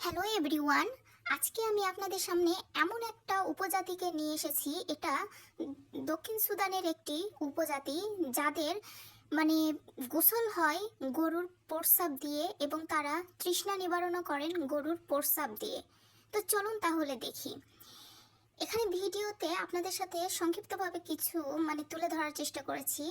Hello everyone আজকে আমি আপনাদের সামনে এমন একটা উপজাতিকে নিয়ে এসেছি। এটা দক্ষিণ সুদানের একটি উপজাতি যাদের মানে গোসল হয় গরুর প্রস্রাব দিয়ে এবং তারা তৃষ্ণা নিবারণও করেন গরুর প্রস্রাব দিয়ে। তো চলুন তাহলে দেখি। এখানে ভিডিওতে আপনাদের সাথে সংক্ষিপ্তভাবে কিছু মানে তুলে ধরার চেষ্টা করেছি।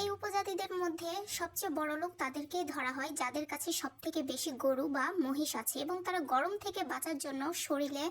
এই উপজাতিদের মধ্যে সবচেয়ে বড় লোক তাদেরকেই ধরা হয়, যাদের কাছে সব থেকে বেশি গরু বা মহিষ আছে এবং তারা গরম থেকে বাঁচার জন্য শরীরে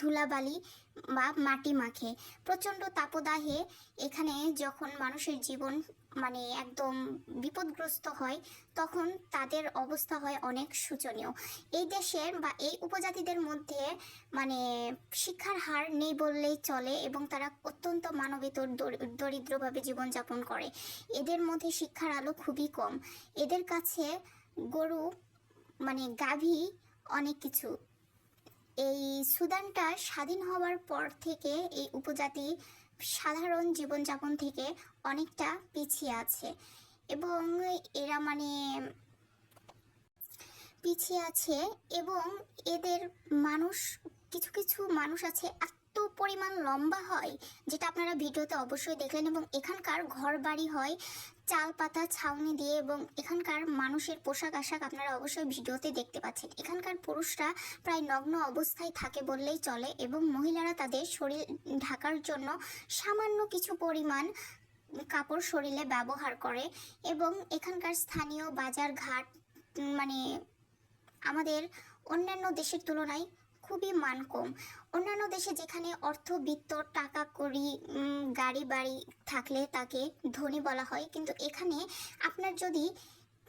ধুলাবালি বা মাটি মাখে। প্রচণ্ড তাপদাহে এখানে যখন মানুষের জীবন মানে একদম বিপদগ্রস্ত হয়, তখন তাদের অবস্থা হয় অনেক শোচনীয়। এই দেশের বা এই উপজাতিদের মধ্যে মানে শিক্ষার হার নেই বললেই চলে এবং তারা অত্যন্ত মানবেতর, দরি- দরিদ্রভাবে জীবনযাপন করে। এদের মধ্যে শিক্ষার আলো খুবই কম। এদের কাছে গরু মানে গাভী অনেক কিছু। এই সুদানটা স্বাধীন হওয়ার পর থেকে এই উপজাতি সাধারণ জীবনযাপন থেকে অনেকটা পিছিয়ে আছে। এবং এরা মানে পিছিয়ে আছে এবং এদের মানুষ, কিছু কিছু মানুষ আছে এত পরিমাণ লম্বা হয়, যেটা আপনারা ভিডিওতে অবশ্যই দেখলেন এবং এখানকার ঘর বাড়ি হয়, চাল পাতা, ছাউনি দিয়ে এবং এখানকার মানুষের পোশাক আশাক আপনারা অবশ্যই ভিডিওতে দেখতে পাচ্ছেন। এখানকার পুরুষরা প্রায় নগ্ন অবস্থায় থাকে বললেই চলে এবং মহিলারা তাদের শরীর ঢাকার জন্য সামান্য কিছু পরিমাণ কাপড় শরীরে ব্যবহার করে এবং এখানকার স্থানীয় বাজার ঘাট মানে আমাদের অন্যান্য দেশের তুলনায় খুবই মান কম অন্যান্য দেশে যেখানে অর্থবিত্ত টাকা কড়ি উম, গাড়ি বাড়ি থাকলে তাকে ধনী বলা হয়। কিন্তু এখানে আপনার যদি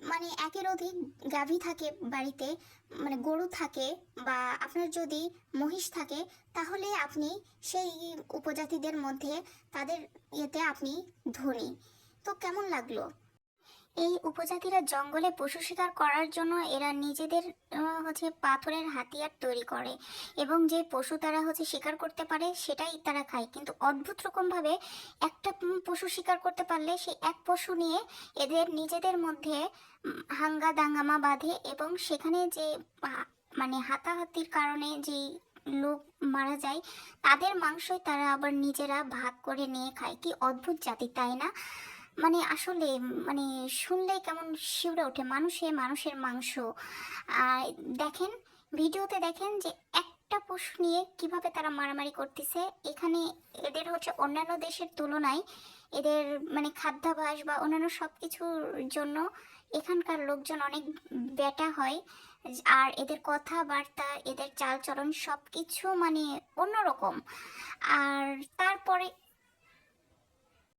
মানে একের অধিক গাভী থাকে বাড়িতে মানে গরু থাকে বা আপনার যদি মহিষ থাকে তাহলে আপনি সেই উপজাতিদের মধ্যে তাদের ইয়েতে আপনি ধনী। তো কেমন লাগল? এই উপজাতিরা জঙ্গলে পশু শিকার করার জন্য এরা নিজেদের হচ্ছে পাথরের হাতিয়ার তৈরি করে এবং যে পশু তারা হচ্ছে শিকার করতে পারে সেটাই তারা খায়। কিন্তু অদ্ভুত রকমভাবে একটা পশু শিকার করতে পারলে সেই এক পশু নিয়ে এদের নিজেদের মধ্যে হাঙ্গা দাঙ্গামা বাঁধে এবং সেখানে যে মানে হাতাহাতির কারণে যে লোক মারা যায়, তাদের মাংসই তারা আবার নিজেরা ভাগ করে নিয়ে খায়। কি অদ্ভুত জাতি, তাই না? মানে আসলে মানে শুনলে কেমন শিউরে ওঠে? মানুষে মানুষের মাংস। আর দেখেন, ভিডিওতে দেখেন যে একটা পশু নিয়ে কীভাবে তারা মারামারি করতেছে। এখানে এদের হচ্ছে অন্যান্য দেশের তুলনায় এদের মানে খাদ্যাভাস বা অন্যান্য সব কিছুর জন্য এখানকার লোকজন অনেক বেটা হয়। আর এদের কথাবার্তা, এদের চালচলন সব কিছু মানে অন্যরকম। আর তারপরে